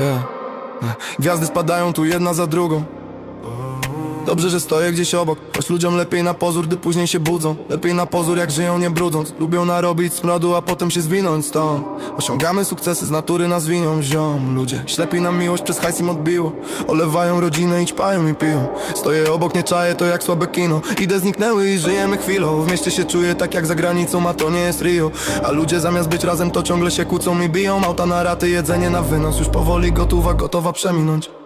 Yeah. Gwiazdy spadają tu jedna za drugą Dobrze, że stoję gdzieś obok. Choć ludziom lepiej na pozór, gdy później się budzą. Lepiej na pozór, jak żyją nie brudząc Lubią narobić smrodu, a potem się zwinąć stąd Osiągamy sukcesy, z natury nas winią ziom. Ludzie, ślepi na miłość, przez hajs im odbiło Olewają rodzinę i ćpają i piją. Stoję obok, nie czaję, to jak słabe kino. Idę zniknęły i żyjemy chwilą. W mieście się czuję tak jak za granicą, a to nie jest Rio. A ludzie zamiast być razem, to ciągle się kłócą i biją. Auta na raty, jedzenie na wynos. Już powoli gotowa, gotowa przeminąć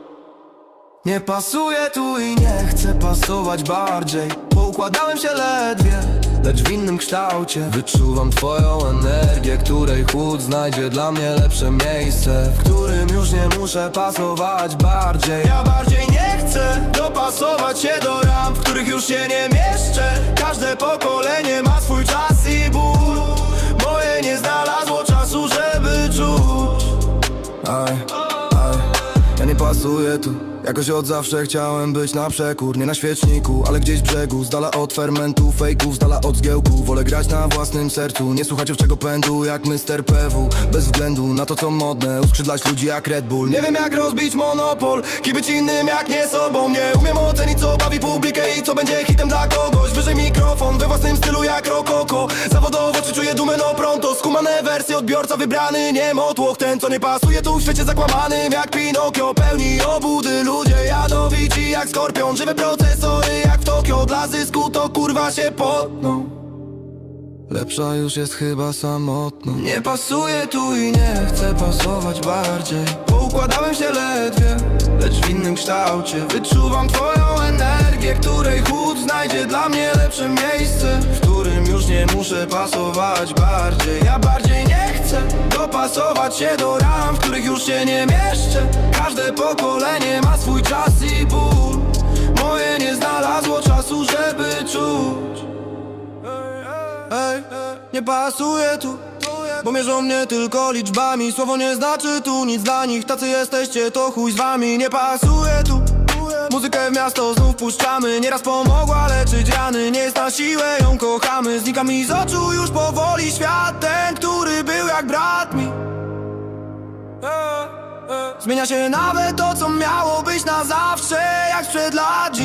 nie pasuje tu i nie chcę pasować bardziej. Poukładałem się ledwie, lecz w innym kształcie. Wyczuwam twoją energię, której chłód znajdzie dla mnie lepsze miejsce W którym już nie muszę pasować bardziej. Ja bardziej nie chcę dopasować się do ram, w których już się nie mieszczę. Każde pokolenie pasuję tu. Jakoś od zawsze chciałem być na przekór Nie na świeczniku, ale gdzieś brzegu Z dala od fermentu, fejków, z dala od zgiełku. Wolę grać na własnym sercu Nie słuchać owczego pędu jak Mr. PW Bez względu na to co modne Uskrzydlać ludzi jak Red Bull. Nie wiem jak rozbić monopol Kim być innym jak nie sobą. Nie umiem ocenić co bawi publikę I co będzie hitem dla kogoś. Wyżej mikrofon we własnym stylu jak rokoko pronto Skumane wersje odbiorca wybrany Nie motłoch ten co nie pasuje tu w świecie zakłamanym Jak Pinokio pełni obudy Ludzie jadowici jak skorpion. Żywe procesory jak w Tokio. Dla zysku to kurwa się potną. Lepsza już jest chyba samotna. Nie pasuje tu i nie chcę pasować bardziej. Poukładałem się ledwie, lecz w innym kształcie. Wyczuwam twoją energię, której chłód znajdzie dla mnie lepsze miejsce nie muszę pasować bardziej. Ja bardziej nie chcę dopasować się do ram, w których już się nie mieszczę. Każde pokolenie ma swój czas i ból. Moje nie znalazło czasu, żeby czuć. Ej, nie pasuje tu Bo mierzą mnie tylko liczbami. Słowo nie znaczy tu nic dla nich. Tacy jesteście, to chuj z wami. Nie pasuje tu miasto znów puszczamy. Nieraz pomogła leczyć rany Nie jest na siłę, ją kochamy. Znika mi z oczu już powoli świat Ten, który był jak brat mi. Zmienia się nawet to, co miało być na zawsze Jak sprzed lat